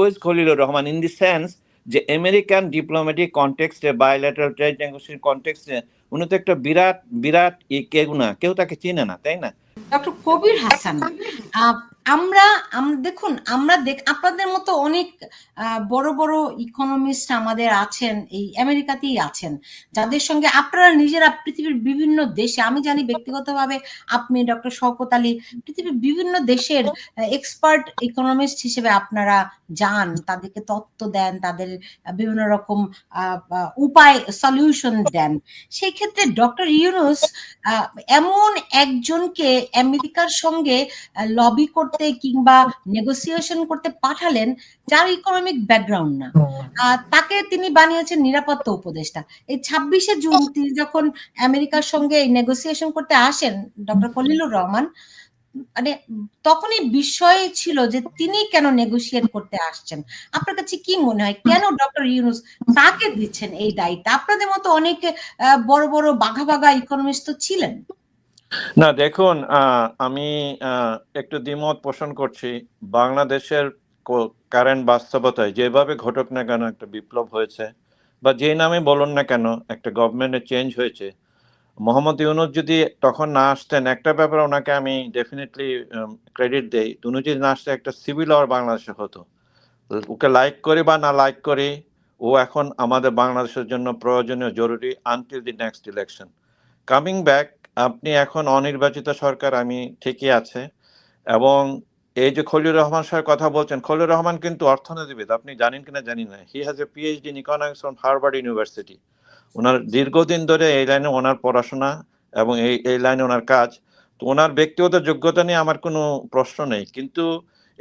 Oppose Khalilur Rahman in the sense যে American diplomatic কনটেক্সটে bilateral trade negotiation কনটেক্সটে উনি তো একটা বিরাট বিরাট ই কেউ না, কেউ তাকে চিনে না, তাই না? ডক্টর কবির হাসান আমরা, আম- দেখুন, আমরা দেখ, আপনাদের মতো অনেক বড় বড় ইকোনমিস্ট আমাদের আছেন, এই আমেরিকাতেই আছেন, যাদের সঙ্গে আপনারা নিজেরা পৃথিবীর বিভিন্ন দেশে, আমি জানি ব্যক্তিগতভাবে আপনি ডক্টর শওকত আলী, পৃথিবীর বিভিন্ন দেশের এক্সপার্ট ইকোনমিস্ট হিসেবে আপনারা যান, তাদেরকে তত্ত্ব দেন, তাদের বিভিন্ন রকম উপায় সলিউশন দেন। সেই ক্ষেত্রে ডক্টর ইউনুস এমন একজনকে আমেরিকার সঙ্গে লবি করতে কিংবা নেগোসিয়েশন করতে পাঠালেন যার ইকোনমিক ব্যাকগ্রাউন্ড না। তাকে তিনি বানিয়েছেন নিরাপত্তা উপদেষ্টা। এই ছাব্বিশে জুন তিনি যখন আমেরিকার সঙ্গে নেগোসিয়েশন করতে আসেন ডক্টর খলিলুর রহমান মানে তখনই বিষয় ছিল যে তিনি কেন নেগোসিয়েট করতে আসছেন। আপনার কাছে কি মনে হয়? কেন ডক্টর ইউনুস তাকে দিচ্ছেন এই দায়িত্ব? আপনাদের মতো অনেক বড় বড় বাঘা বাঘা ইকোনমিস্ট তো ছিলেন। না, দেখুন আমি একটু দ্বিমত পোষণ করছি। বাংলাদেশের কারেন্ট বাস্তবতায় যেভাবে ঘটক না কেন একটা বিপ্লব হয়েছে, বা যে নামে বলুন না কেন একটা গভর্নমেন্টের চেঞ্জ হয়েছে। মোহাম্মদ ইউনুস যদি তখন না আসতেন, একটা ব্যাপারে ওনাকে আমি ডেফিনেটলি ক্রেডিট দেই। উনি যদি না আসতে একটা সিভিল ওয়ার বাংলাদেশে হতো। ওকে লাইক করি বা না লাইক করি, ও এখন আমাদের বাংলাদেশের জন্য প্রয়োজনীয়, জরুরি until the next election coming back আপনি এখন অনির্বাচিত সরকার, আমি ঠিকই আছে। এবং এই যে খলিউর রহমান সাহেব কথা বলছেন খলিউর রহমান কিন্তু অর্থনীতিবিদ, আপনি জানেন কিনা জানি না। He has a PhD in economics from Harvard university ওনার দীর্ঘদিন ধরে এই লাইনে ওনার পড়াশোনা এবং এই এই লাইনে ওনার কাজ। তো ওনার ব্যক্তিগত যোগ্যতা নিয়ে আমার কোনো প্রশ্ন নেই। কিন্তু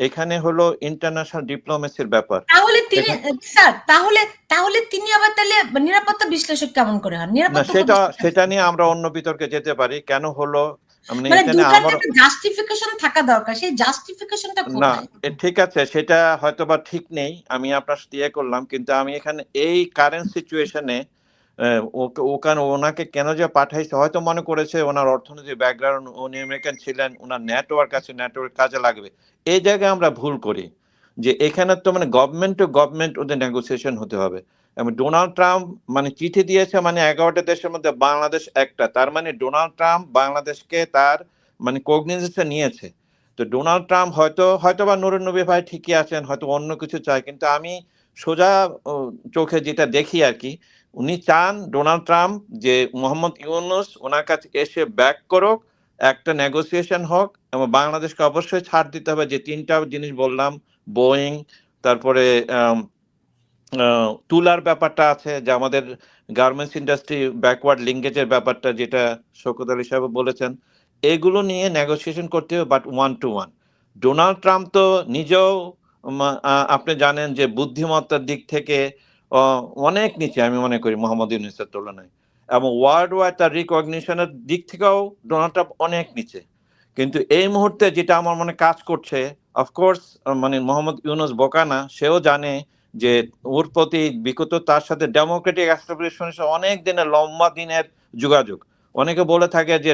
এখানে হলো ইন্টারন্যাশনাল ডিপ্লোমেসির ব্যাপার। তাহলে তিনি স্যার তাহলে তাহলে তিনি আবার তাহলে নিরাপত্তা বিশ্লেষক কেমন করে হন? নিরাপত্তা সেটা সেটা নিয়ে আমরা অন্য বিতর্কে যেতে পারি। কেন হলো? মানে মানে জাস্টিফিকেশন থাকা দরকার। সেই জাস্টিফিকেশনটা না ঠিক আছে সেটা হয়তো বা ঠিক নেই। আমি আপনার সাথে ইয়ে করলাম কিন্তু আমি এখানে এই কারেন্ট সিচুয়েশনে ওখানে ওনাকে কেন যে পাঠাইছে, হয়তো মনে করেছে ওনার অর্থনৈতিক ব্যাকগ্রাউন্ড উনি আমেরিকান ছিলেন ওনার নেটওয়ার্ক আছে নেটওয়ার্ক কাজে লাগবে। এই জায়গায় আমরা ভুল করি, যে এখানে তো মানে গভর্নমেন্ট টু গভর্নমেন্ট ওদের নেগোসিয়েশন হতে হবে। এবং ডোনাল্ড ট্রাম্প মানে চিঠি দিয়েছে মানে এগারোটা দেশের মধ্যে বাংলাদেশ একটা, তার মানে ডোনাল্ড ট্রাম্প বাংলাদেশকে তার মানে কগনিজেশন নিয়েছে। তো ডোনাল্ড ট্রাম্প হয়তো হয়তো বা নুরুন নবী ভাই ঠিকই আছেন, হয়তো অন্য কিছু চায়, কিন্তু আমি সোজা চোখে যেটা দেখি আর কি উনি চান ডোনাল্ড ট্রাম্প যে মোহাম্মদ ইউনুস ওনার কাছে এসে ব্যাক করুক, একটা নেগোসিয়েশন হোক, এবং বাংলাদেশকে অবশ্যই ছাড় দিতে হবে। যে তিনটা জিনিস বললাম, বোয়িং, তারপরে তুলার ব্যাপারটা আছে, যে আমাদের গার্মেন্টস ইন্ডাস্ট্রি ব্যাকওয়ার্ড লিঙ্কেজের ব্যাপারটা যেটা শোকত আলী সাহেব বলেছেন, এগুলো নিয়ে নেগোসিয়েশন করতে হবে but one to one Donald Trump তো নিজেও আপনি জানেন যে বুদ্ধিমত্তার দিক থেকে অনেক নিচে, আমি মনে করি মোহাম্মদ ইউনুসের তুলনায়। এবং ওয়ার্ল্ড ওয়াইড তার রিকগনিশনের দিক থেকেও ডোনাল্ড ট্রাম্প অনেক নিচে। কিন্তু এই মুহূর্তে যেটা আমার মনে কাজ করছে অফকোর্স মানে মোহাম্মদ ইউনুস বোকা না, সেও জানে যে ওর প্রতি বিগত তার সাথে ডেমোক্রেটিক অ্যাস্টাবলিশমেন্টের অনেক দিনের লম্বা দিনের যোগাযোগ। অনেকে বলে থাকে যে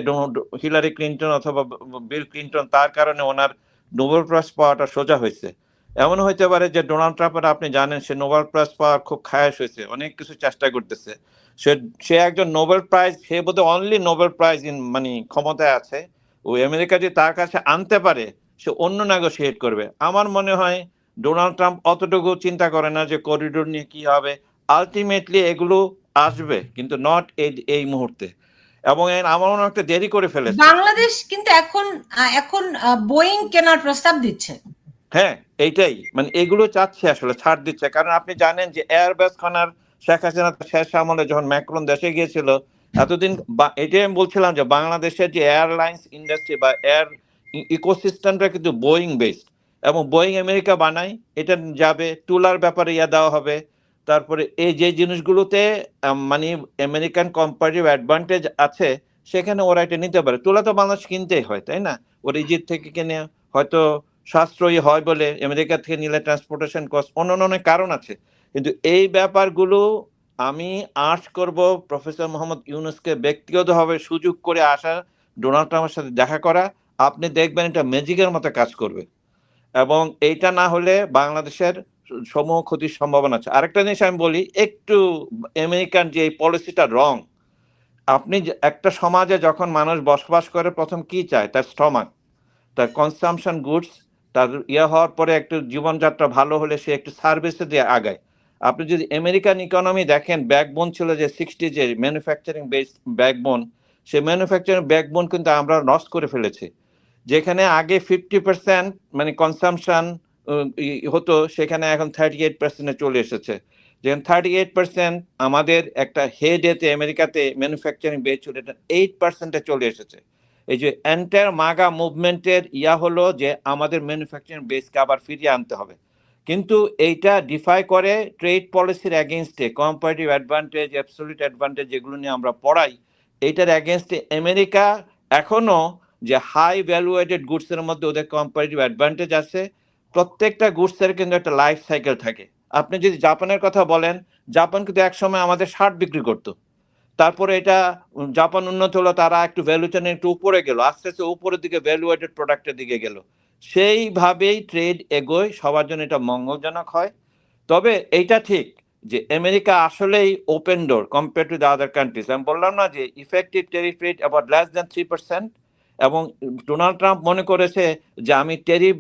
হিলারি ক্লিন্টন অথবা বিল ক্লিন্টন তার কারণে ওনার নোবেল প্রাইজ পাওয়াটা সোজা হয়েছে। এমন হইতে পারে যে ডোনাল্ড ট্রাম্পের আপনি জানেন সে নোবেল প্রাইজ পাওয়ার খুব খায়াস হয়েছে অনেক কিছু চেষ্টা করতেছে। সে সে একজন নোবেল প্রাইজ সে বোধহয় অনলি নোবেল প্রাইজ ইন মানে ক্ষমতায় আছে। ও আমেরিকা যদি তার কাছে আনতে পারে সে অন্য নেগোসিয়েট করবে। আমার মনে হয় ডোনাল্ড ট্রাম্প অতটুকু চিন্তা করে না যে করিডোর নিয়ে কি হবে। আলটিমেটলি এগুলো আসবে কিন্তু নট এই এই মুহূর্তে। এবং আমার মনে হয় একটা দেরি করে ফেলেছে। বাংলাদেশ কিন্তু এখন এখন বোয়িং কেনার প্রস্তাব দিচ্ছে। হ্যাঁ। এইটাই মানে এগুলো চাচ্ছে আসলে, ছাড় দিচ্ছে। কারণ আপনি জানেন যে এয়ারবেস খানার শেখ হাসিনা শেষ আমলে যখন ম্যাক্রন দেশে গিয়েছিল, এতদিন এটাই আমি বলছিলাম যে বাংলাদেশের যে এয়ারলাইন্স ইন্ডাস্ট্রি বা এয়ার ইকোসিস্টেমটা কিন্তু বোয়িং বেসড এবং বোয়িং আমেরিকা বানায়, এটা যাবে, টুলার ব্যাপারে ইয়া দেওয়া হবে। তারপরে এই যে জিনিসগুলোতে মানে আমেরিকান কোম্পানির অ্যাডভান্টেজ আছে, সেখানে ওরা এটা নিতে পারে। তুলা তো বাংলাদেশ কিনতেই হয়, তাই না? ওরা ইজিপ্ট থেকে কিনে, হয়তো সাশ্রয়ী হয় বলে আমেরিকা থেকে নিলে ট্রান্সপোর্টেশন কস্ট অন্য অনেক কারণ আছে। কিন্তু এই ব্যাপারগুলো আমি আর্ট করব প্রফেসর মোহাম্মদ ইউনুসকে ব্যক্তিগতভাবে সুযোগ করে আসা, ডোনাল্ড ট্রাম্পের সাথে দেখা করা। আপনি দেখবেন এটা ম্যাজিকের মতো কাজ করবে। এবং এইটা না হলে বাংলাদেশের সমূহ ক্ষতির সম্ভাবনা আছে। আরেকটা জিনিস আমি বলি, একটু আমেরিকান যে এই পলিসিটা রং আপনি একটা সমাজে যখন মানুষ বসবাস করে, প্রথম কি চায়? তার স্টমাক তার কনসামশন গুডস তার ইয়ে হওয়ার পরে একটু জীবনযাত্রা ভালো হলে সে একটু সার্ভিসে দিয়ে আগায়। আপনি যদি আমেরিকান ইকোনমি দেখেন ব্যাকবোন ছিল যে সিক্সটি যে ম্যানুফ্যাকচারিং বেস ব্যাকবোন সে ম্যানুফ্যাকচারিং ব্যাকবোন কিন্তু আমরা নষ্ট করে ফেলেছি। যেখানে আগে ফিফটি পার্সেন্ট মানে কনসামশন হতো, সেখানে এখন থার্টি এইট পার্সেন্টে চলে এসেছে। যেখানে থার্টি এইট পার্সেন্ট আমাদের একটা হেডেতে আমেরিকাতে ম্যানুফ্যাকচারিং বেস ছিল, এটা এইট পার্সেন্টে চলে এসেছে। এই যে এন্টায়ার মাগা মুভমেন্টের ইয়া হলো যে আমাদের ম্যানুফ্যাকচারিং বেসকে আবার ফিরিয়ে আনতে হবে। কিন্তু এইটা ডিফাই করে ট্রেড পলিসির অ্যাগেনস্টে কম্পারেটিভ অ্যাডভান্টেজ অ্যাবসলিউট অ্যাডভান্টেজ যেগুলো নিয়ে আমরা পড়াই, এইটার অ্যাগেনস্টে আমেরিকা এখনও যে হাই ভ্যালুয়েটেড গুডসের মধ্যে ওদের কম্পারেটিভ অ্যাডভান্টেজ আছে। প্রত্যেকটা গুডসের কিন্তু একটা লাইফ সাইকেল থাকে। আপনি যদি জাপানের কথা বলেন জাপান কিন্তু একসময় আমাদের শার্ট বিক্রি করতো। তারপরে এটা জাপান উন্নত হলো, তারা একটু ভ্যালু চেনে একটু উপরে গেল, আস্তে আস্তে উপরের দিকে ভ্যালুয়েটেড প্রোডাক্টের দিকে গেল। সেইভাবেই ট্রেড এগোয়, সবার জন্য এটা মঙ্গলজনক হয়। তবে এইটা ঠিক যে আমেরিকা আসলেই open door compare to the other countries আমি বললাম না যে effective tariff rate about less than three percent এবং ডোনাল্ড ট্রাম্প মনে করেছে যে আমি টেরিফ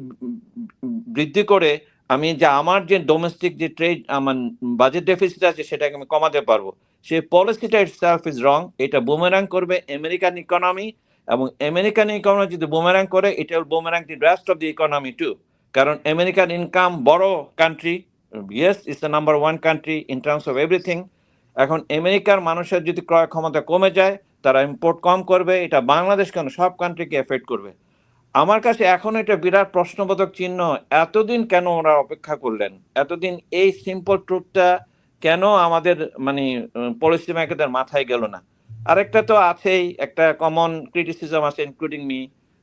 বৃদ্ধি করে আমি যে আমার যে ডোমেস্টিক যে ট্রেড আমার বাজেট ডেফিসিট আছে সেটাকে আমি কমাতে পারব। সেই পলিসিটা ইটসেলফ ইজ রং এটা বুমেরাং করবে আমেরিকান ইকোনমি এবং আমেরিকান ইকোনমি যদি বুমেরাং করে এটা will boomerang the rest of the economy too কারণ আমেরিকান ইনকাম বড় country yes it's the number one country in terms of everything এখন আমেরিকার মানুষের যদি ক্রয় ক্ষমতা কমে যায়, তারা ইম্পোর্ট কম করবে, এটা বাংলাদেশ কেন? সব কান্ট্রিকে এফেক্ট করবে। আমার কাছে এখন এটা বিরাট প্রশ্নবোধক চিহ্ন, এতদিন কেন ওরা অপেক্ষা করলেন? এতদিন এই সিম্পল ট্রুথটা কেন আমাদের মানে পলিসি মেকারদের মাথায় গেল না? আরেকটা তো আছেই, একটা কমন ক্রিটিসিজম আছে ইনক্লুডিং মি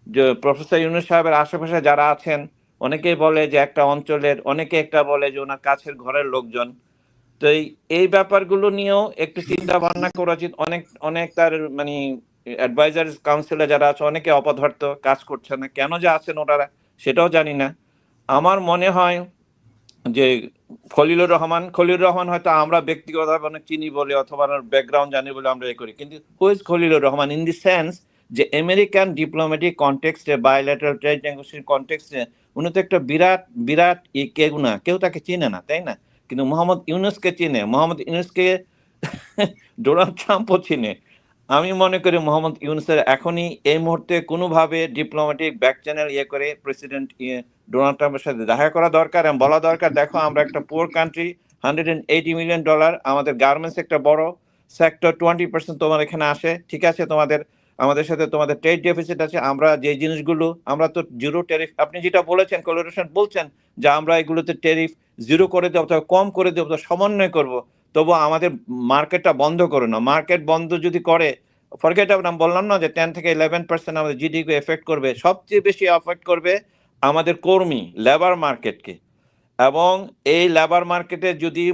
যে প্রফেসর ইউনুস সাহেবের আশেপাশে যারা আছেন, অনেকেই বলে যে একটা অঞ্চলের, অনেকে একটা বলে যে ওনার কাছের ঘরের লোকজন। তো এই ব্যাপারগুলো নিয়েও একটু চিন্তা ভাবনা করা উচিত। অনেক অনেক তার মানে অ্যাডভাইজার কাউন্সিলে যারা আছে, অনেকে অপদার্থ কাজ করছে না। কেন যে আছেন ওনারা, সেটাও জানি না। আমার মনে হয় যে খলিলুর রহমান খলিলুর রহমান হয়তো আমরা ব্যক্তিগতভাবে অনেক চিনি বলে অথবা ব্যাকগ্রাউন্ড জানি বলে আমরা এ করি। কিন্তু who is Khalilur Rahman? In the sense যে আমেরিকান ডিপ্লোম্যাটিক কনটেক্সটে বায়োলেটারাল ট্রেড নেগোসিয়েশন কনটেক্সটে উনি তো একটা বিরাট বিরাট ই কেউ না কেউ তাকে চিনে না, তাই না? কিন্তু মোহাম্মদ ইউনুসকে চিনে। মোহাম্মদ ইউনুসকে ডোনাল্ড ট্রাম্পও চিনে। আমি মনে করি মোহাম্মদ ইউনুসের এখনই এই মুহূর্তে কোনোভাবে ডিপ্লোম্যাটিক ব্যাক চ্যানেল ইয়ে করে প্রেসিডেন্ট ইয়ে ডোনাল্ড ট্রাম্পের সাথে দেখা করা দরকার এবং বলা দরকার, দেখো আমরা একটা poor country hundred and eighty million dollar আমাদের গার্মেন্টস একটা বড় সেক্টর টোয়েন্টি পার্সেন্ট তোমার এখানে আসে, ঠিক আছে? তোমাদের, আমাদের সাথে তোমাদের ট্রেড ডেফিসিট আছে, আমরা যে জিনিসগুলো, আমরা তো জিরো ট্যারিফ আপনি যেটা বলেছেন কলোরেশন বলছেন, যে আমরা এগুলোতে ট্যারিফ জিরো করে দেবো, অথবা কম করে দেবো, অথবা সমন্বয় করব তবু আমাদের মার্কেটটা বন্ধ করো না। মার্কেট বন্ধ যদি করে ফরগেট আমি বললাম না যে টেন থেকে ইলেভেন পার্সেন্ট আমাদের জিডিপি এফেক্ট করবে, সবচেয়ে বেশি এফেক্ট করবে আমাদের কর্মী লেবার মার্কেটকে এবং এই লেবার মার্কেটে যদি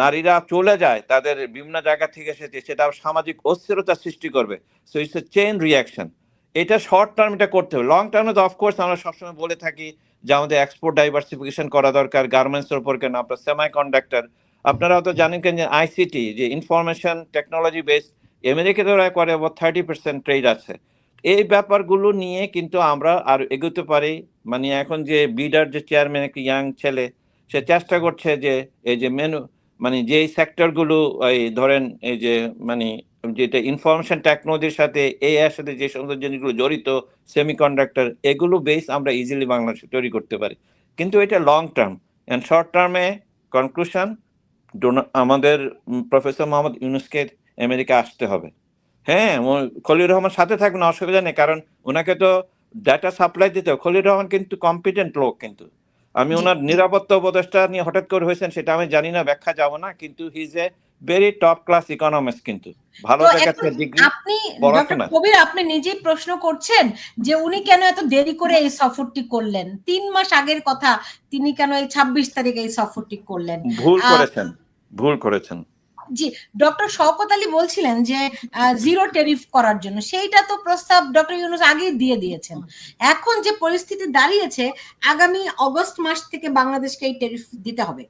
নারীরা চলে যায়, তাদের বিভিন্ন জায়গা থেকে এসেছে সেটা সামাজিক অস্থিরতা সৃষ্টি করবে so it's a chain reaction এটা শর্ট টার্ম এটা করতে হবে। লং টার্মে তো অফকোর্স আমরা সবসময় বলে থাকি যে আমাদের এক্সপোর্ট ডাইভার্সিফিকেশন করা দরকার গার্মেন্টসের উপর কেন? আপনার সেমাই কন্ডাক্টর আপনারা হয়তো জানেন কেন যে আইসিটি যে ইনফরমেশন টেকনোলজি বেস আমেরিকাতে করে আবার থার্টি পার্সেন্ট ট্রেড আছে। এই ব্যাপারগুলো নিয়ে কিন্তু আমরা আর এগোতে পারি। মানে এখন যে বিডার যে চেয়ারম্যান, একটা ইয়াং ছেলে, সে চেষ্টা করছে যে এই যে মেনু মানে যেই সেক্টরগুলো, এই ধরেন এই যে মানে যেটা ইনফরমেশন টেকনোলজির সাথে এই এর সাথে যে সমস্ত জিনিসগুলো জড়িত, সেমিকন্ডাক্টর, এগুলো বেস আমরা ইজিলি বাংলাদেশে তৈরি করতে পারি। কিন্তু এটা লং টার্ম অ্যান্ড শর্ট টার্মে কনক্লুশন আমাদের প্রফেসর মোহাম্মদ ইউনুসকে আমেরিকা আসতে হবে। হ্যাঁ খলিল রহমান সাথে থাকবেন অসুবিধা নেই কারণ ওনাকে তো ডাটা সাপ্লাই দিতে। খলিল রহমান কিন্তু কম্পিটেন্ট লোক কিন্তু। আমি ওনার নিরাপত্তা উপদেষ্টা নিয়ে হঠাৎ করে হয়েছেন সেটা আমি জানি না ব্যাখ্যা যাব না কিন্তু he is a very top class economics কিন্তু। ভালো তো জায়গা এখন থেকে ডিগ্রি আপনি ডক্টর কবির আপনি নিজেই প্রশ্ন করছেন যে উনি কেন এত দেরি করে এই সফরটি করলেন? তিন মাস আগের কথা তিনি কেন এই ছাব্বিশ তারিখে এই সফরটি করলেন? ভুল করেছেন ভুল করেছেন। জি, ডক্টর শওকত আলী বলছিলেন যে জিরো টেরিফ করার জন্য। সেইটা তো প্রস্তাব ডক্টর ইউনুস আগেই দিয়ে দিয়েছেন। এখন যে পরিস্থিতি দাঁড়িয়েছে, আগামী অগস্ট মাস থেকে বাংলাদেশকে এই টেরিফ দিতে হবে।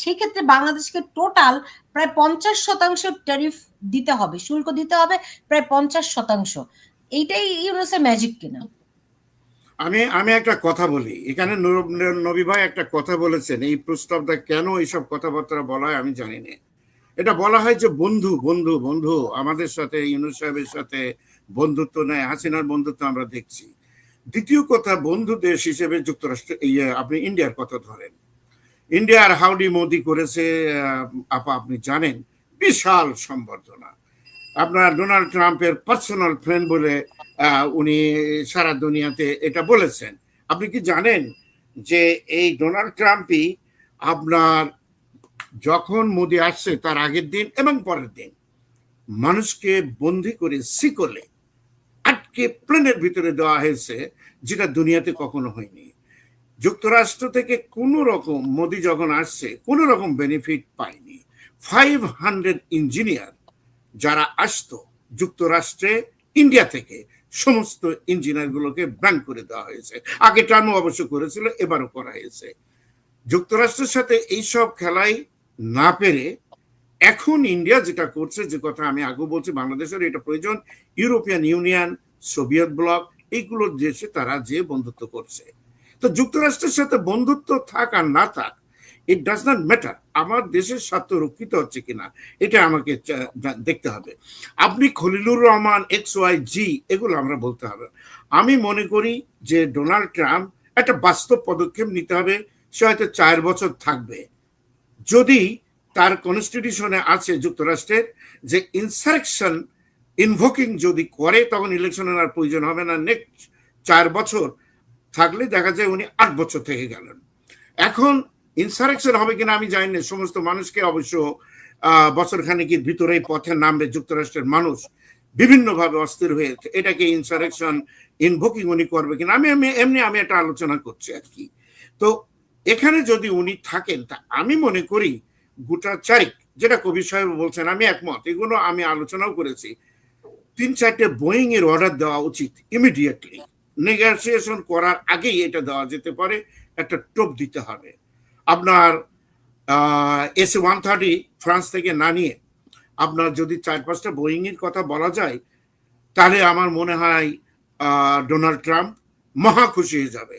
সেই ক্ষেত্রে বাংলাদেশকে টোটাল প্রায় পঞ্চাশ শতাংশ টেরিফ দিতে হবে, শুল্ক দিতে হবে প্রায় পঞ্চাশ শতাংশ। এইটাই ইউনুসের ম্যাজিক কিনা? আমি আমি একটা কথা বলি। এখানে নবী ভাই একটা কথা বলেছেন। এই প্রস্তাবটা কেন এইসব কথাবার্তা বলা হয় আমি জানি না। এটা বলা হয় যে বন্ধু বন্ধু বন্ধু। আমাদের সাথে ইউনুস সাহেবের সাথে বন্ধুত্ব নেয় হাসিনার বন্ধুত্ব আমরা দেখছি। দ্বিতীয় কথা বন্ধু দেশ হিসেবে যুক্তরাষ্ট্র ইয়ে, আপনি ইন্ডিয়ার কথা ধরেন। ইন্ডিয়ার হাউডি মোদি করেছে আপা আপনি জানেন বিশাল সম্বর্ধনা। আপনার ডোনাল্ড ট্রাম্পের পার্সোনাল ফ্রেন্ড বলে উনি সারা দুনিয়াতে এটা বলেছেন। আপনি কি জানেন যে এই ডোনাল্ড ট্রাম্পই আপনার যখন মোদি আসছে তার আগের দিন এবং পরের দিন, মানুষকে বন্দি করে শিকলে, আটকে প্লেনের ভিতরে দেওয়া হয়েছে, যেটা দুনিয়াতে কখনো হয়নি। যুক্তরাষ্ট্র থেকে কোনো রকম মোদি যখন আসছে, কোনো রকম বেনিফিট পায়নি। ফাইভ হান্ড্রেড ইঞ্জিনিয়ার যারা আসতো যুক্তরাষ্ট্রে ইন্ডিয়া থেকে, সমস্ত ইঞ্জিনিয়ার গুলোকে ব্যান করে দেওয়া হয়েছে। আগে টার্ম অবশ্য করেছিল, এবারও করা হয়েছে। যুক্তরাষ্ট্রের সাথে এইসব খেলাই না পেরে এখন ইন্ডিয়া যেটা করছে, যে কথা আমি আগে বলছি, বাংলাদেশের এটা প্রয়োজন ইউরোপিয়ান ইউনিয়ন সোভিয়েত ব্লক এইগুলোর দেশে তারা যে বন্ধুত্ব করছে। তো যুক্তরাষ্ট্রের সাথে বন্ধুত্ব থাক আর না থাক ইট ডাজ নট ম্যাটার আমার দেশের স্বার্থ রক্ষিত হচ্ছে কিনা, এটা আমাকে দেখতে হবে। আপনি Khalilur Rahman X Y Z এগুলো আমরা বলতে হবে। আমি মনে করি যে ডোনাল্ড ট্রাম্প একটা বাস্তব পদক্ষেপ নিতে হবে, সে হয়তো চার বছর থাকবে। যদি তার কনস্টিটিউশনে আছে যুক্তরাষ্ট্রের যে ইনসারেকশন ইনভোকিং যদি করে তখন ইলেকশনের আর প্রয়োজন হবে না। নেক্সট চার বছর থাকলে দেখা যায় উনি আট বছর থেকে গেলেন। এখন ইনসারেকশন হবে কিনা আমি জানি না। সমস্ত মানুষকে অবশ্য আহ, বছর খানেকের ভিতরেই পথে নামবে যুক্তরাষ্ট্রের মানুষ। বিভিন্নভাবে অস্থির হয়েছে এটাকে ইনসারেকশন ইনভোকিং উনি করবে কিনা? আমি এমনি আমি একটা আলোচনা করছি আর কি। তো এখানে যদি উনি থাকেন, তা আমি মনে করি গোটা যেটা কবি সাহেব বলছেন, আমি একমত। এগুলো আমি আলোচনাও করেছি। তিন চারটে বোয়িং এর অর্ডার দেওয়া উচিত ইমিডিয়েটলি নেগোসিয়েশন করার আগেই এটা দেওয়া যেতে পারে, একটা টোপ দিতে হবে। আপনার এস ওয়ান থার্টি ফ্রান্স থেকে না নিয়ে আপনার যদি চার পাঁচটা বোয়িং এর কথা বলা যায়, তাহলে আমার মনে হয় ডোনাল্ড ট্রাম্প মহা খুশি হয়ে যাবে।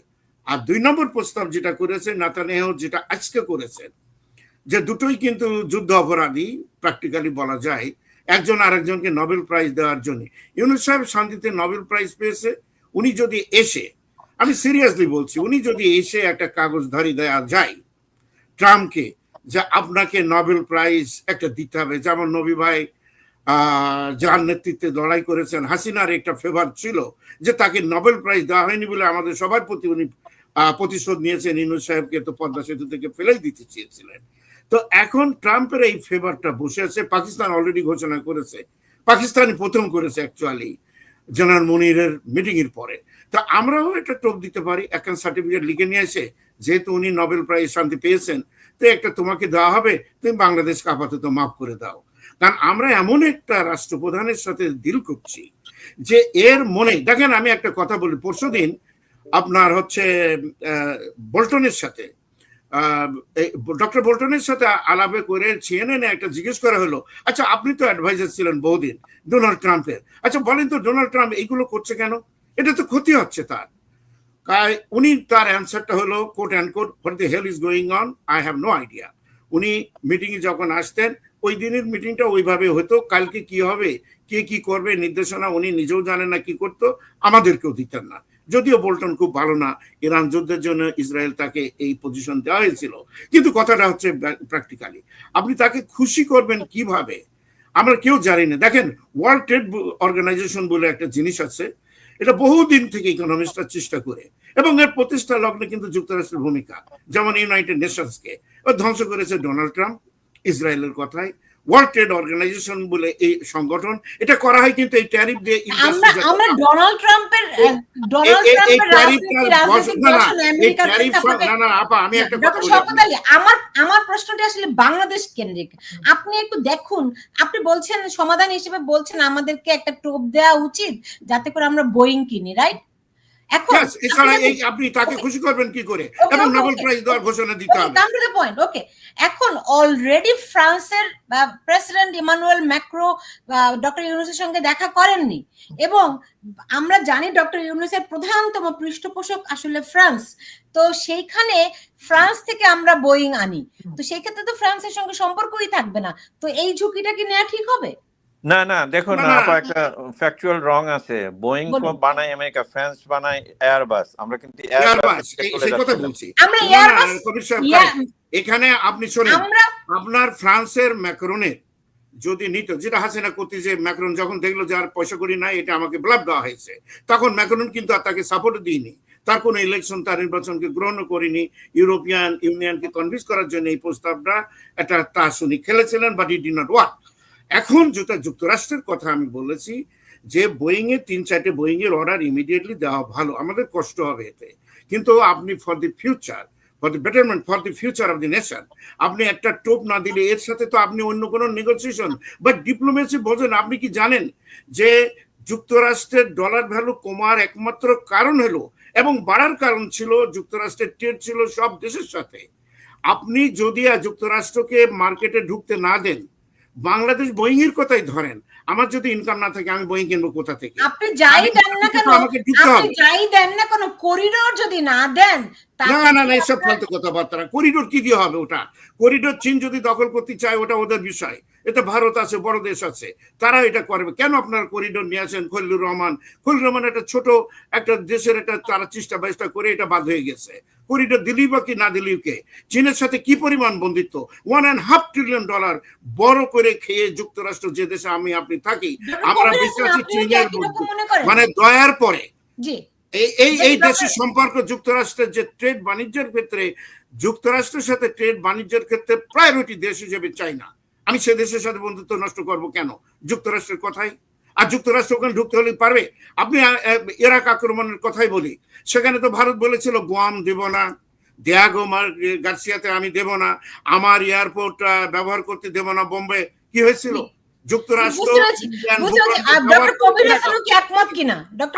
আর দুই নম্বর প্রস্তাব যেটা করেছে নাতানেহ যেটা আজকে করেছেন, যে দুটোই কিন্তু যুদ্ধ অপরাধী প্র্যাকটিক্যালি বলা যায়। একজন আরেকজনকে নোবেল প্রাইজ দেওয়ার জন্য। ইউনুস সাহেব শান্তিতে নোবেল প্রাইজ পেয়েছে, উনি যদি এসে, আমি সিরিয়াসলি বলছি, উনি যদি এসে একটা কাগজ ধরি দেওয়া যায়, ট্রাম্পকে, যে আপনাকে নোবেল প্রাইজ একটা দিতে হবে, যেমন নবী ভাই যার নেতৃত্বে লড়াই করেছেন, হাসিনার একটা ফেভার ছিল, যে তাকে নোবেল প্রাইজ দেওয়া হয়নি বলে আমাদের সবার প্রতি উনি প্রতিশোধ নিয়েছেন ইনুস সাহেবকে তো পদ্মা সেতু থেকে ফেলেই দিতে চেয়েছিলেন। তো এখন ট্রাম্পের এই ফেভারটা বসে আছে, পাকিস্তান অলরেডি ঘোষণা করেছে। পাকিস্তানই প্রথম করেছে অ্যাকচুয়ালি জেনারেল মুনিরের মিটিং এর পরে। তা আমরাও একটা টোপ দিতে পারি একখান সার্টিফিকেট লিখে নিয়ে এসে, যেহেতু উনি নোবেল প্রাইজ শান্তি পেয়েছেন, তো একটা তোমাকে দেওয়া হবে, তুমি বাংলাদেশকে আপাতত মাফ করে দাও। কারণ আমরা এমন একটা রাষ্ট্রপ্রধানের সাথে ডিল করছি যে এর মনে, দেখেন আমি একটা কথা বলি, পরশুদিন আপনার হচ্ছে বোল্টনের সাথে ডক্টর বোল্টনের সাথে আলাপে করে সিএনএন একটা জিজ্ঞেস করা হলো আচ্ছা আপনি তো অ্যাডভাইজার ছিলেন বহুদিন, ডোনাল্ড ট্রাম্পের। আচ্ছা বলেন তো, ডোনাল্ড ট্রাম্প এইগুলো করছে কেন? এটা তো ক্ষতি হচ্ছে তার। উনি তার অ্যান্সারটা হলো quote and quote what the hell is going on I have no idea উনি মিটিংয়ে যখন আসতেন, ওই দিনের মিটিংটা ওইভাবে হতো, কালকে কি হবে, কে কি করবে, নির্দেশনা উনি নিজেও জানেন না কি করতো, আমাদেরকেও দিতেন না। যদিও বোল্টন খুব ভালো না, ইরান যুদ্ধের জন্য ইসরায়েল তাকে এই পজিশন দেওয়া হয়েছিল। কিন্তু কথাটা হচ্ছে প্র্যাকটিক্যালি আপনি তাকে খুশি করবেন কীভাবে? আমরা কেউ জানি না। দেখেন ওয়ার্ল্ড ট্রেড অর্গানাইজেশন বলে একটা জিনিস আছে, এটা বহুদিন থেকে ইকোনমিস্টরা চেষ্টা করে, এবং এর প্রতিষ্ঠা লগ্নে কিন্তু যুক্তরাষ্ট্রের ভূমিকা। যেমন ইউনাইটেড নেশনসকে ধ্বংস করেছে ডোনাল্ড ট্রাম্প ইসরায়েলের কথায়। ওয়ার্ল্ড ট্রেড অর্গানাইজেশন বলে এই সংগঠন এটা করা হয় কিন্তু এই ট্যারিফ দিয়ে আমরা ডোনাল্ড ট্রাম্পের ডোনাল্ড না না আপা আমি একটা কথা আমার প্রশ্নটি আসলে বাংলাদেশ কেন্দ্রিক। আপনি একটু দেখুন আপনি বলছেন সমাধান হিসেবে বলছেন আমাদেরকে একটা টোপ দেওয়া উচিত যাতে করে আমরা বোয়িং কিনি রাইট এখন এছাড়া এই আপনি তাকে খুশি করবেন কি করে? এবং নোবেল প্রাইজ দেওয়ার ঘোষণা দিতে হবে। দ্য পয়েন্ট ওকে এখন অলরেডি ফ্রান্সের প্রেসিডেন্ট ইমানুয়েল ম্যাক্রো ডক্টর ইউনুসের সঙ্গে দেখা করেননি। এবং আমরা জানি ডক্টর ইউনুসের প্রধানতম পৃষ্ঠপোষক আসলে ফ্রান্স। তো সেইখানে ফ্রান্স থেকে আমরা বোয়িং আনি। তো সেই ক্ষেত্রে তো ফ্রান্সের সঙ্গে সম্পর্কই থাকবে না। তো এই ঝুঁকিটা কি নেওয়া ঠিক হবে? না না দেখুন না। আপা একটা ফ্যাকচুয়াল রং আছে। বোয়িং। বানায় আমেরিকা ফ্রান্স বানায় এয়ারবাস আমরা কিন্তু এয়ারবাস সেই কথা বলছি। আমরা এয়ারবাস। এখানে আপনি শোনেন আপনার ফ্রান্সের ম্যাক্রনের যদি নিত যেটা হাসিনা করতে যে ম্যাক্রন যখন দেখল যে আর পয়সা করি নাই এটা আমাকে ব্লাব দেওয়া হয়েছে। তখন ম্যাক্রন কিন্তু আর তাকে সাপোর্ট দিইনি। তার কোনো ইলেকশন তার নির্বাচনকে গ্রহণ করিনি। ইউরোপিয়ান ইউনিয়নকে কনভিন্স করার জন্য এই প্রস্তাবটা একটা তা শুনি খেলেছিলেন but it did not work এখন যেটা যুক্তরাষ্ট্রের কথা আমি বলেছি যে বোয়িং এর তিন চারটে বোয়িং এর অর্ডার ইমিডিয়েটলি দেওয়া ভালো। আমাদের কষ্ট হবে এতে। কিন্তু আপনি for the future for the betterment for the future of the nation আপনি একটা টোপ না দিলে এর সাথে তো আপনি অন্য কোনো নেগোসিয়েশন বা ডিপ্লোমেসি বোঝেন, আপনি কি জানেন যে যুক্তরাষ্ট্রের ডলার ভ্যালু কমার একমাত্র কারণ হলো এবং বাড়ার কারণ ছিল যুক্তরাষ্ট্রের ট্রেড ছিল সব দেশের সাথে। আপনি যদি যুক্তরাষ্ট্রকে মার্কেটে ঢুকতে না দেন বাংলাদেশ বোয়িং এর কথাই ধরেন। আমার যদি ইনকাম না থাকে আমি বোয়িং কিনবো কোথা থেকে? আপনি যাই দেন না কেন আপনি যাই দেন না কেন করিডোর যদি না দেন না না না এসব ফালতু কথাবার্তা করিডোর কি দিয়ে হবে ওটা? করিডোর চীন যদি দখল করতে চায় ওটা ওদের বিষয়। এটা ভারত আছে বড় দেশ আছে তারা এটা করবে। কেন আপনার করিডোর নিয়ে আসেন খলিলুর রহমান? খলিলুর রহমান একটা ছোট একটা দেশের একটা তারা চেষ্টা বাইশটা করে এটা বাদ হয়ে গেছে। করিডোর দিলি বা কি না দিলিও কে? চীনের সাথে কি পরিমাণ বন্দিত্ব one and half trillion dollar বড় করে খেয়ে যুক্তরাষ্ট্র যে দেশে আমি আপনি থাকি আমরা কি চীনের মনে দয়ার পরে। এই এই এই দেশের সম্পর্ক যুক্তরাষ্ট্রের যে ট্রেড বাণিজ্যের ক্ষেত্রে যুক্তরাষ্ট্রের সাথে ট্রেড বাণিজ্যের ক্ষেত্রে প্রায়োরিটি দেশ হিসেবে চাই না আমি সে দেশের সাথে বন্ধুত্ব নষ্ট করব কেন? যুক্তরাষ্ট্রের কথাই? আর যুক্তরাষ্ট্র ওখানে ঢুকতে হলে পারবে? আপনি ইরাক আক্রমণের কথাই বলি। সেখানে তো ভারত বলেছিল, গোয়াম দেব না। দেয়াগো গার্সিয়াতে আমি দেব না। আমার এয়ারপোর্ট ব্যবহার করতে দেব না বোম্বে। কি হয়েছিল? যুক্তরাষ্ট্র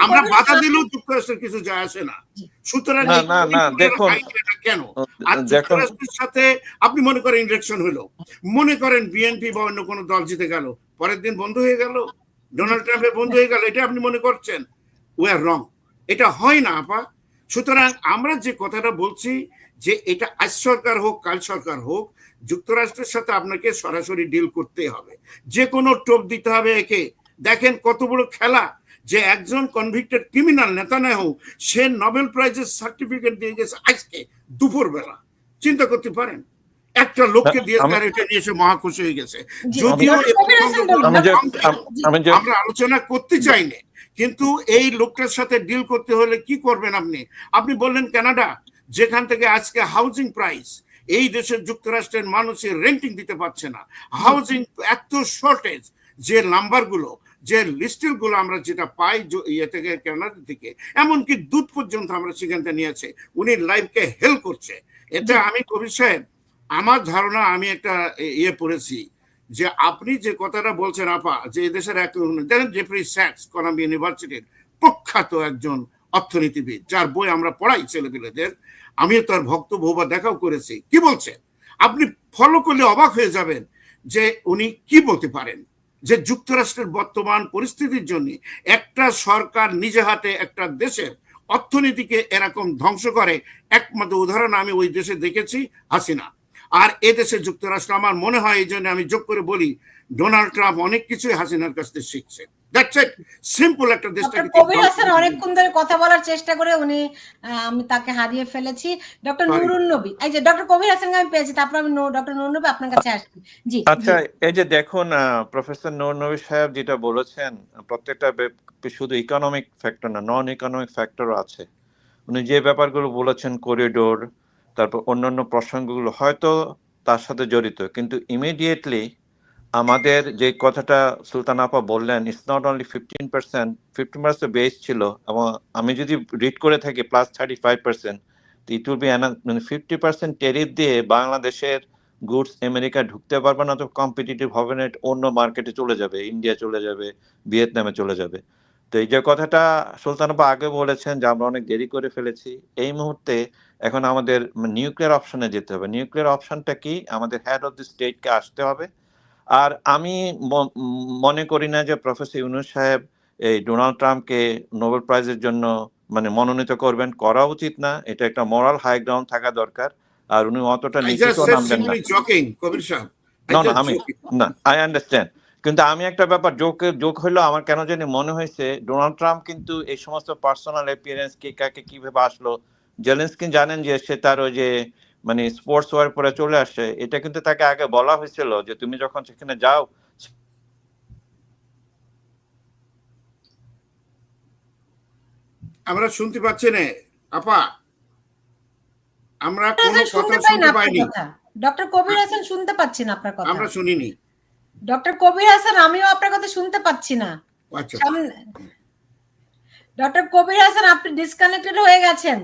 আমরা বাধা দিলেও যুক্তরাষ্ট্রের কিছু যায় আসে না। সুতরাং কেন? আর যুক্তরাষ্ট্রের সাথে আপনি মনে করেন ইলেকশন হলো। মনে করেন বিএনপি বা অন্য কোনো দল জিতে গেল। পরের দিন বন্ধ হয়ে গেল। ডোনাল্ড ট্রাম্পের বন্ধ হয়ে গেল। এটা আপনি মনে করছেন? উই আর রং এটা হয় না আপা। সুতরাং আমরা যে কথাটা বলছি যে এটা আজ সরকার হোক কাল সরকার হোক যুক্তরাষ্ট্রের সাথে আপনাকে সরাসরি ডিল করতে হবে। যে কোনো টোপ দিতে হবে একে। দেখেন কত বড় খেলা যে একজন কনভিক্টেড ক্রিমিনাল নেতা না হোক সে নোবেল প্রাইজের সার্টিফিকেট দিয়ে গেছে আজকে দুপুর বেলা চিন্তা করতে পারেন একটা লোককে দিয়ে আমি- তার এটা নিয়ে এসে মহা খুশি হয়ে গেছে। যদিও আমরা আলোচনা করতে চাই না কিন্তু এই লোকটার সাথে ডিল করতে হলে কি করবেন আপনি? আপনি বললেন কানাডা যেখান থেকে আজকে হাউজিং প্রাইস এই দেশের যুক্তরাষ্ট্রের মানুষের রেন্টিং দিতে পারছে না। হাউজিং এত শর্টেজ যে নাম্বারগুলো যে লিস্টেরগুলো আমরা যেটা পাই ইয়ে থেকে কানাডা থেকে, এমনকি দুধ পর্যন্ত আমরা সেখান থেকে নিয়েছে, উনি লাইফকে হেল্প করছে। এটা আমি কবির সাহেব, আমার ধারণা আমি একটা ইয়ে পড়েছি, যে আপনি যে কথাটা বলছেন আপা, যে এদেশের এক দেখেন জেফ্রি স্যাক্স কলাম্বিয়া ইউনিভার্সিটির প্রখ্যাত একজন অর্থনীতিবিদ, যার বই আমরা পড়াই ছেলেপেলেদের আমিও তার ভক্ত বহুবার দেখাও করেছি। কি বলছে? আপনি ফলো করলে অবাক হয়ে যাবেন যে উনি কি বলতে পারেন? যে যুক্তরাষ্ট্রের বর্তমান পরিস্থিতির জন্য একটা সরকার নিজে হাতে একটা দেশের অর্থনীতিকে এরকম ধ্বংস করে, একমাত্র উদাহরণ আমি ওই দেশে দেখেছি, হাসিনা। আর এ দেশে যুক্তরাষ্ট্র, আমার মনে হয় এই জন্য আমি যোগ করে বলি, ডোনাল্ড ট্রাম্প অনেক কিছুই হাসিনার কাছ থেকে শিখছে দ্যাটস ইট সিম্পল একটা ডক্টর দেশটাকে কবির হাসান অনেকক্ষণ ধরে কথা বলার চেষ্টা করে উনি আহ, আমি তাকে হারিয়ে ফেলেছি। ডক্টর. নুরুন নবী এই যে ডক্টর কবির হাসানকে আমি পেয়েছি তারপর আমি ডক্টর নুরুন নবী আপনার কাছে আসছি। জি। আচ্ছা এই যে দেখুন প্রফেসর নূর নবী সাহেব যেটা বলেছেন প্রত্যেকটা শুধু ইকোনমিক ফ্যাক্টর না নন ইকোনমিক ফ্যাক্টরও আছে। উনি যে ব্যাপারগুলো বলেছেন করিডোর তারপর অন্যান্য প্রসঙ্গগুলো হয়তো তার সাথে জড়িত কিন্তু ইমিডিয়েটলি আমাদের যে কথাটা সুলতান আপা বললেন it's not only fifteen percent fifteen percent base ছিল, এবং আমি যদি রিড করে থাকি plus thirty five percent it will be মানে ফিফটি পার্সেন্ট টেরিফ দিয়ে বাংলাদেশের গুডস আমেরিকা ঢুকতে পারবে না, তো কম্পিটিটিভ হবে না, অন্য মার্কেটে চলে যাবে ইন্ডিয়া চলে যাবে ভিয়েতনামে চলে যাবে। তো এই যে কথাটা সুলতান আপা আগে বলেছেন যে আমরা অনেক দেরি করে ফেলেছি, এই মুহূর্তে এখন আমাদের নিউক্লিয়ার অপশনে যেতে হবে। নিউক্লিয়ার অপশনটা কি? আমাদের হেড অফ দি স্টেটকে আসতে হবে আর আমি মনে করি না যে প্রফেসর ইউনুস সাহেব এই ডোনাল্ড ট্রাম্পকে নোবেল প্রাইজের জন্য মানে মনোনীত করবেন করা উচিত না। এটা একটা মোরাল হাই গ্রাউন্ড থাকা দরকার। আর উনি অতটা I নিচে just তো said নামবেন না। না না আমি না আই আন্ডারস্ট্যান্ড কিন্তু আমি একটা ব্যাপার যোগ যোগ হইল আমার কেন জানি মনে হয়েছে ডোনাল্ড ট্রাম্প কিন্তু এই সমস্ত পার্সোনাল অ্যাপিয়ারেন্স কে কাকে কীভাবে আসলো জেলেন্সকি জানেন যে সে তার ওই যে মানে স্পোর্টস ওয়ার পরে চলে আসে এটা কিন্তু তাকে আগে বলা হয়েছিল যে তুমি যখন সেখানে যাও আমরা শুনতে পাচ্ছি না আপা আমরা কোনো কথা শুনতে পাইনি। ডক্টর কবির হাসান শুনতে পাচ্ছি না আপনার কথা। আমরা শুনিনি। ডক্টর কবির হাসান আমিও আপনার কথা শুনতে পাচ্ছি না। আচ্ছা। ডক্টর কবির হাসান আপনি ডিসকানেক্টেড হয়ে গেছেন।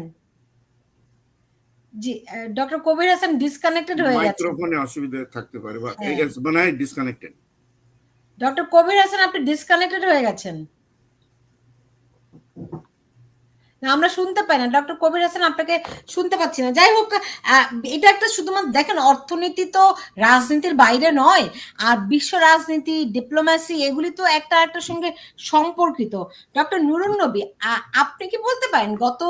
জি ডক্টর কবির হাসান ডিসকানেক্টেড হয়ে গেছেন মাইক্রোফোনে অসুবিধা থাকতে পারে বা হ্যাঁ। মনে ডিসকানেক্টেড ডক্টর কবির হাসান আপনি ডিসকানেক্টেড হয়ে গেছেন। না আমরা শুনতে পাই না। ডক্টর কবির হাসান আপনাকে শুনতে পাচ্ছি না। যাই হোক এটা একটা শুধুমাত্র দেখেন অর্থনীতি তো রাজনীতির বাইরে নয় আর বিশ্ব রাজনীতি ডিপ্লোম্যাসি এগুলি তো একটা একটার সঙ্গে সম্পর্কিত। ডক্টর নুরুন নবী আপনি কি বলতে পারেন গত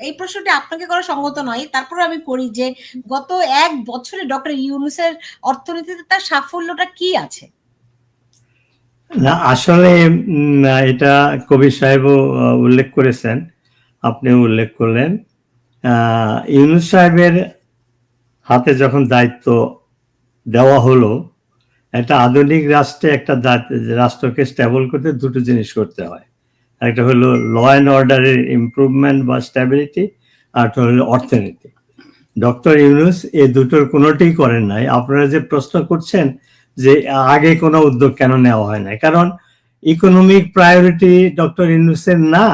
এই প্রশ্নটি আপনাকে করা সঙ্গত নয়। তারপরে আমি করি যে গত এক বছরে ডক্টর ইউনুসের অর্থনীতিতে তার সাফল্যটা কি আছে? না আসলে এটা কবি সাহেবও আহ, উল্লেখ করেছেন। আপনি উল্লেখ করলেন। ইউনুস সাহেবের হাতে যখন দায়িত্ব দেওয়া হলো একটা আধুনিক রাষ্ট্রে একটা রাষ্ট্রকে স্টেবল করতে দুটো জিনিস করতে হয়। একটা হলো ল অ্যান্ড অর্ডারের ইমপ্রুভমেন্ট বা স্ট্যাবিলিটি আর একটা হলো অর্থনীতি। ডক্টর ইউনুস এই দুটোর কোনোটিই করেন নাই। আপনারা যে প্রশ্ন করছেন যে আগে কোনো উদ্যোগ কেন নেওয়া হয় না কারণ ইকোনমিক প্রায়োরিটি ডক্টর ইউনুসের না,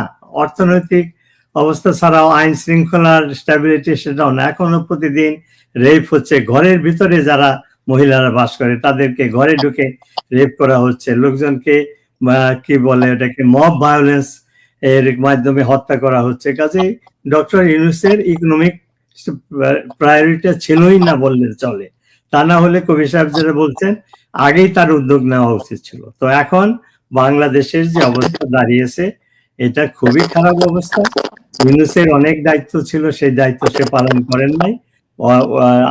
অর্থনৈতিক অবস্থা ছাড়াও আইন শৃঙ্খলার স্ট্যাবিলিটি সেটাও না। এখনও প্রতিদিন রেপ হচ্ছে। ঘরের ভিতরে যারা মহিলারা বাস করে, তাদেরকে ঘরে ঢুকে রেপ করা হচ্ছে। লোকজনকে কি বলে এটাকে মব ভায়োলেন্স এর মাধ্যমে হত্যা করা হচ্ছে। কাজেই ডক্টর ইউনুসের ইকোনমিক প্রায়োরিটি ছিলই না বললে চলে। তা না হলে কবি সাহেব যেটা বলছেন, আগেই তার উদ্যোগ নেওয়া উচিত ছিল। তো এখন বাংলাদেশের যে অবস্থা দাঁড়িয়েছে, এটা খুবই খারাপ অবস্থা। ইউনুসের অনেক দায়িত্ব ছিল, সেই দায়িত্ব সে পালন করেন নাই।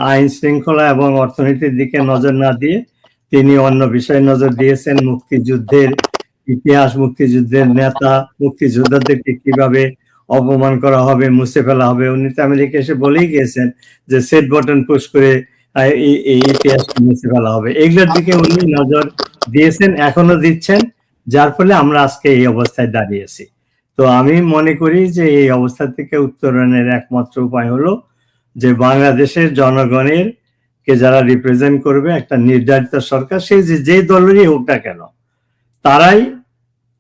আইন শৃঙ্খলা এবং অর্থনীতির দিকে নজর না দিয়ে তিনি অন্য বিষয়ে নজর দিয়েছেন, মুক্তিযুদ্ধের ইতিহাস মুক্তিযুদ্ধের নেতা মুক্তিযোদ্ধাদেরকে কীভাবে অপমান করা হবে, মুছে ফেলা হবে? উনি তো আমেরিকা এসে বলেই গিয়েছেন যে সেট বটন পুশ করে এই ইতিহাস মুছে ফেলা হবে। এগুলোর দিকে উনি নজর দিয়েছেন, এখনও দিচ্ছেন, যার ফলে আমরা আজকে এই অবস্থায় দাঁড়িয়েছি তো আমি মনে করি যে এই অবস্থা থেকে উত্তরণের একমাত্র উপায় হলো যে বাংলাদেশের জনগণের কে যারা রিপ্রেজেন্ট করবে, একটা নির্ধারিত সরকার, সেই যে যে দলেরই হোক না কেন, তারাই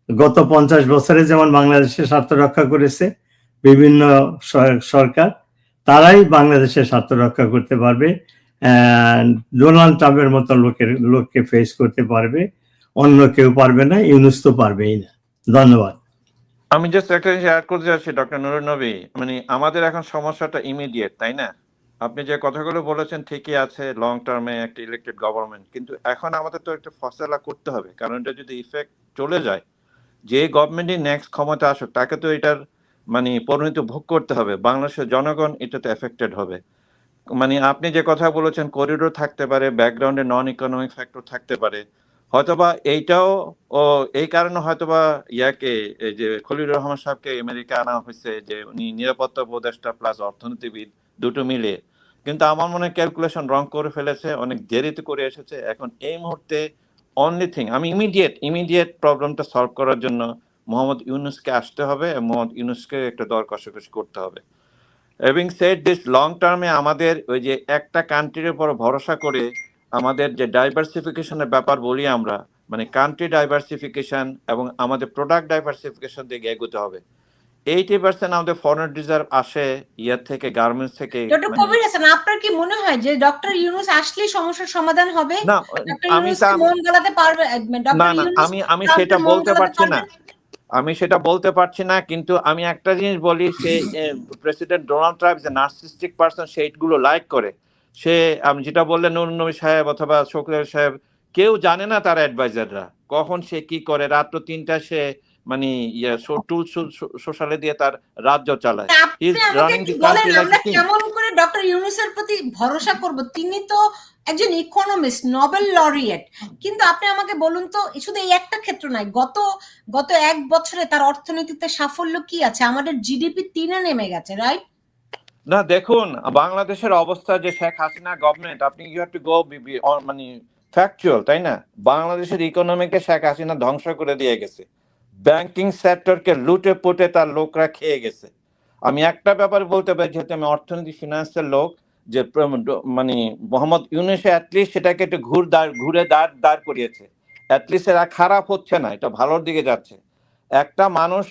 গত পঞ্চাশ বছরে যেমন বাংলাদেশের স্বার্থ রক্ষা করেছে বিভিন্ন সরকার, তারাই বাংলাদেশের স্বার্থ রক্ষা করতে পারবে। ডোনাল্ড ট্রাম্পের মতো লোকের, লোককে ফেস করতে পারবে। অন্য কেউ পারবে না, ইউনুস তো পারবেই না। ধন্যবাদ। আমি জাস্ট একটা জিনিস অ্যাড করতে চাচ্ছি ডক্টর নুরুন নবী। মানে আমাদের এখন সমস্যাটা ইমিডিয়েট তাই না? আপনি যে কথাগুলো বলেছেন, ঠিকই আছে লং টার্মে একটা ইলেক্টেড গভর্নমেন্ট কিন্তু এখন আমাদের তো একটা ফসলা করতে হবে, কারণ এটা যদি ইফেক্ট চলে যায় যে গভর্নমেন্টই নেক্সট ক্ষমতা আসুক, তাকে তো এটার মানে পরিণতি ভোগ করতে হবে। বাংলাদেশের জনগণ এটাতে এফেক্টেড হবে। মানে আপনি যে কথা বলেছেন করিডোর থাকতে পারে ব্যাকগ্রাউন্ডে নন ইকোনমিক ফ্যাক্টর থাকতে পারে। হয়তোবা এইটাও, ও, এই কারণে হয়তোবা ইয়াকে যে খলিলুর রহমান সাহেবকে আমেরিকা আনা হয়েছে যে উনি নিরাপত্তা উপদেষ্টা প্লাস অর্থনীতিবিদ, দুটো মিলে। কিন্তু আমার মনে ক্যালকুলেশন রং করে ফেলেছে, অনেক দেরিতে করে এসেছে। এখন এই মুহূর্তে অনলি থিং আমি ইমিডিয়েট ইমিডিয়েট প্রবলেমটা সলভ করার জন্য মোহাম্মদ ইউনুসকে আসতে হবে মোহাম্মদ ইউনুসকে একটা দর কষাকষি করতে হবে। এবং সেট দিস লং টার্মে আমাদের ওই যে একটা কান্ট্রির উপর ভরসা করে আমাদের যে ডাইভার্সিফিকেশনের ব্যাপার বলি আমরা মানে কান্ট্রি ডাইভার্সিফিকেশন এবং আমাদের প্রোডাক্ট ডাইভার্সিফিকেশন দিকে এগোতে হবে। এইটি পার্সেন্ট আমাদের ফরেন রিজার্ভ আসে ইয়ার থেকে গার্মেন্টস থেকে ডক্টর মানে- কবির হাসান আপনার কি মনে হয় যে ডক্টর ইউনুস আসলেই সমস্যার সমাধান হবে? না আমি মন গলাতে পারবে না না আমি আমি সেটা বলতে পারছি না। আমি সেটা বলতে পারছি না কিন্তু আমি একটা জিনিস বলি সে প্রেসিডেন্ট ডোনাল্ড ট্রাম্প যে নার্সিস্টিক পার্সন সেইটগুলো লাইক করে। সে আমি যেটা বললেন নুর নবী সাহেব অথবা শোকলের সাহেব কেউ জানে না তার অ্যাডভাইজাররা কখন সে কি করে? রাত্র তিনটা সে মানে ইয়ে টুল সোশ্যালে দিয়ে তার রাজ্য চালায়. কেমন করে ডক্টর ইউনুসের প্রতি ভরসা করব? তিনি তো একজন ইকোনমিস্ট নোবেল লরিয়েট কিন্তু আপনি আমাকে বলুন তো শুধু এই একটা ক্ষেত্র নয় গত গত এক বছরে তার অর্থনীতিতে সাফল্য কি আছে? আমাদের জিডিপি তিনে নেমে গেছে রাইট না দেখুন বাংলাদেশের অবস্থা যে শেখ হাসিনা গভর্নমেন্ট আপনি ইউ হ্যাভ টু গো মানে ফ্যাকচুয়াল তাই না? বাংলাদেশের ইকোনমিকে শেখ হাসিনা ধ্বংস করে দিয়ে গেছে। ব্যাংকিং সেক্টরকে লুটে পুটে তার লোকরা খেয়ে গেছে। আমি একটা ব্যাপার বলতে পারি, যেহেতু আমি অর্থনীতি ফিনান্সের লোক, যে মানে মোহাম্মদ ইউনুসে অ্যাটলিস্ট সেটাকে একটু ঘুর দাঁড়, ঘুরে দাঁড় দাঁড় করিয়েছে। অ্যাটলিস্ট এরা খারাপ হচ্ছে না, এটা ভালোর দিকে যাচ্ছে। একটা মানুষ,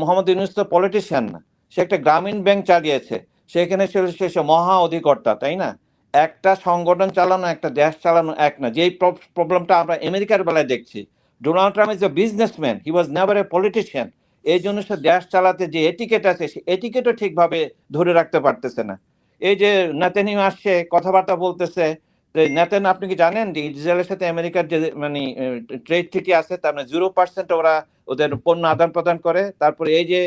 মোহাম্মদ ইউনুস তো পলিটিশিয়ান না, সে একটা গ্রামীণ ব্যাংক চালিয়েছে। সেখানে ছিল সে মহা অধিকর্তা, তাই না? একটা সংগঠন চালানো, একটা দেশ চালানো এক না। যেই প্রবলেমটা আমরা আমেরিকার বেলায় দেখছি Donald Trump is a businessman he was never a politician এই জন্য সে দেশ চালাতে যে এটিকেট আছে, সে এটিকেটও ঠিকভাবে ধরে রাখতে পারতেছে না। এই যে নেতানি আসছে, কথাবার্তা বলতেছে নেতেন, আপনি কি জানেন যে ইসরায়েলের সাথে আমেরিকার যে মানে ট্রেড ট্রিটি আছে, তার মানে জিরো পার্সেন্ট ওরা ওদের পণ্য আদান প্রদান করে। তারপরে এই যে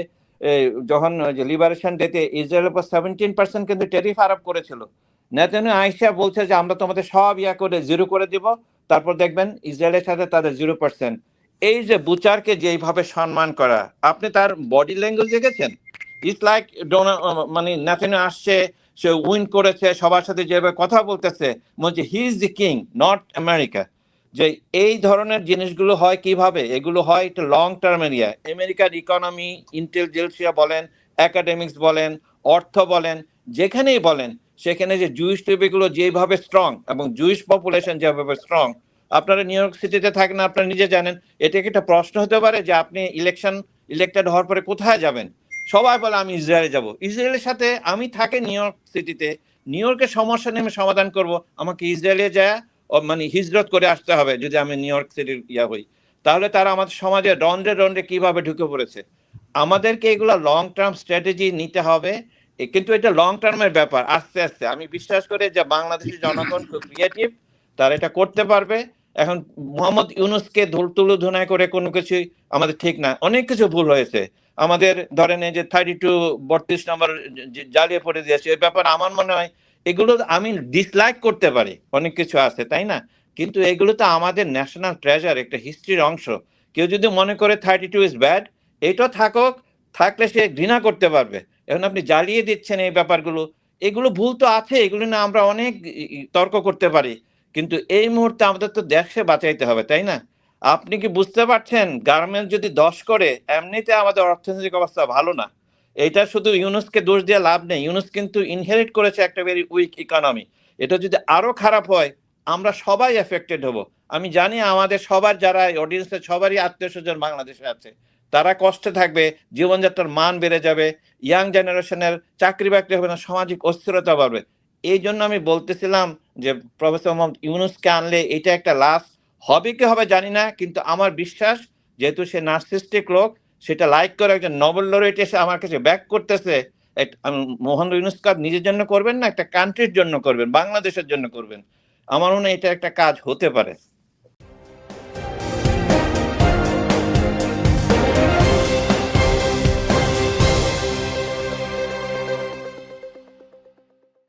যখন যে লিবারেশন ডেতে ইসরায়েলের উপর সেভেন্টিন পার্সেন্ট কিন্তু টেরিফ আরোপ করেছিল। নেতানি আইসা বলছে যে, আমরা তোমাদের সব ইয়া করে জিরো করে দিব। তারপর দেখবেন ইসরায়েলের সাথে তাদের জিরো পার্সেন্ট এই যে বুচারকে যেইভাবে সম্মান করা, আপনি তার বডি ল্যাঙ্গুয়েজ দেখেছেন? ইটস লাইক মানে নেতানি আসছে, সে উইন করেছে, সবার সাথে যেভাবে কথা বলতেছে বলছে he is the king not America যে এই ধরনের জিনিসগুলো হয় কীভাবে? এগুলো হয় একটা লং টার্ম এরিয়া আমেরিকার ইকোনমি ইন্টেলিজেন্সিয়া বলেন একাডেমিক্স বলেন, অর্থ বলেন, যেখানেই বলেন সেখানে যে জুইশ টিভিগুলো যেভাবে স্ট্রং এবং জুইশ পপুলেশন যেভাবে স্ট্রং আপনারা নিউ ইয়র্ক সিটিতে থাকেন, আপনারা নিজে জানেন এটা কি একটা প্রশ্ন হতে পারে যে আপনি ইলেকশন ইলেক্টেড হওয়ার পরে কোথায় যাবেন? সবাই বলে, আমি ইসরায়েলে যাব। ইসরায়েলের সাথে আমি থাকি নিউ ইয়র্ক সিটিতে নিউ ইয়র্কের সমস্যা নিয়ে আমি সমাধান করব। আমাকে ইসরায়েলে যায় মানে হিজরত করে আসতে হবে যদি আমি নিউ ইয়র্ক সিটির ইয়া হই। তাহলে তারা আমাদের সমাজে রন্ডে রন্ডে কীভাবে ঢুকে পড়েছে? আমাদেরকে এগুলো লং টার্ম স্ট্র্যাটেজি নিতে হবে। কিন্তু এটা লং টার্মের ব্যাপার, আস্তে আস্তে। আমি বিশ্বাস করি যে বাংলাদেশের জনগণ খুব ক্রিয়েটিভ তারা এটা করতে পারবে। এখন মোহাম্মদ ইউনুসকে ধুল তুলু ধুনায় করে কোনো কিছু আমাদের ঠিক না। অনেক কিছু ভুল হয়েছে। আমাদের ধরেন এই যে থার্টি টু বত্রিশ নম্বর জ্বালিয়ে পড়ে দিয়েছে এই ব্যাপার আমার মনে হয় এগুলো আমি ডিসলাইক করতে পারি। অনেক কিছু আছে, তাই না? কিন্তু এগুলো তো আমাদের ন্যাশনাল ট্রেজার একটা হিস্ট্রির অংশ। কেউ যদি মনে করে থার্টি টু ইজ ব্যাড এটা থাকুক, থাকলে সে ঘৃণা করতে পারবে। এখন আপনি জ্বালিয়ে দিচ্ছেন এই ব্যাপারগুলো, এগুলো ভুল তো আছে, এগুলো না আমরা অনেক তর্ক করতে পারি। কিন্তু এই মুহূর্তে আমাদের তো দেশে বাঁচাইতে হবে, তাই না? আপনি কি বুঝতে পারছেন? গার্মেন্ট যদি দশ করে, এমনিতে আমাদের অর্থনৈতিক অবস্থা ভালো না। এটা শুধু ইউনুসকে দোষ দিয়ে লাভ নেই। ইউনুস কিন্তু ইনহেরিট করেছে একটা ভেরি উইক ইকোনমি এটা যদি আরও খারাপ হয়, আমরা সবাই এফেক্টেড হব। আমি জানি আমাদের সবার যারা অডিয়েন্সের সবারই আত্মীয় স্বজন বাংলাদেশে আছে। তারা কষ্টে থাকবে, জীবনযাত্রার মান বেড়ে যাবে ইয়াং জেনারেশনের চাকরি বাকরি হবে না, সামাজিক অস্থিরতা বাড়বে। এই জন্য আমি বলতেছিলাম যে প্রফেসর মোহাম্মদ ইউনুসকে আনলে এটা একটা লাস্ট হবে কি হবে জানি না, কিন্তু আমার বিশ্বাস, যেহেতু সে নার্সিস্টিক লোক, সেটা লাইক করে একজন নবল লরেট এসে আমার কাছে ব্যাক করতেছে মোহন ইউনুস কাজ নিজের জন্য করবেন না, একটা কান্ট্রির জন্য করবেন, বাংলাদেশের জন্য করবেন? আমার মনে হয় এটা একটা কাজ হতে পারে।